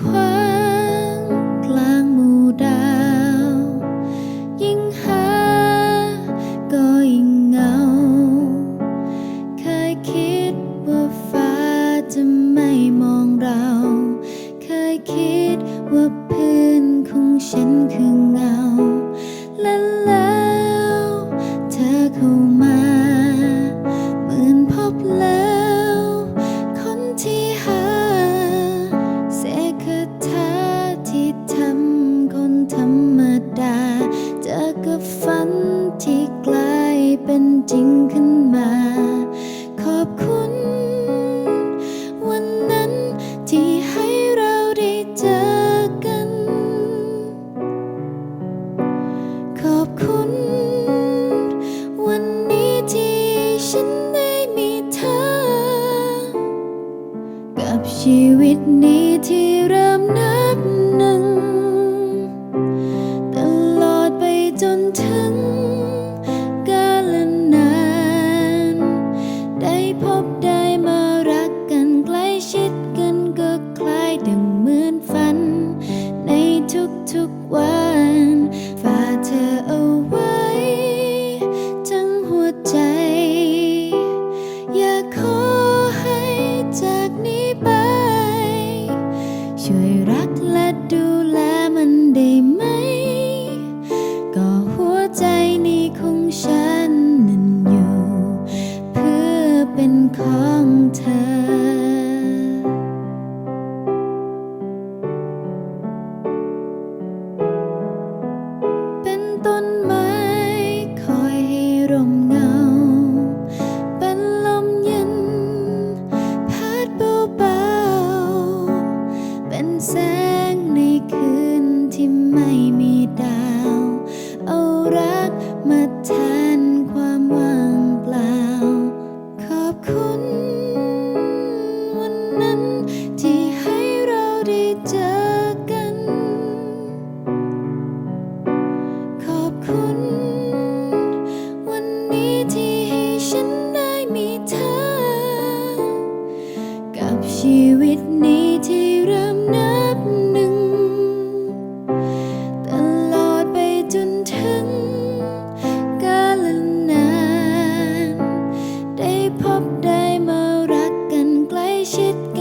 กลางหมู่ดาว ยิ่งหาก็ยิ่งเงา เคยคิดว่าฟ้าจะไม่มองเรา เคยคิดว่าพื้นของฉันคือเงา และแล้วเธอเข้ามา จริงขึ้นมา ขอบคุณ วันนั้นที่ให้เราได้เจอกัน ขอบคุณ วันนี้ที่ฉันได้มีเธอ กับชีวิตนี้ should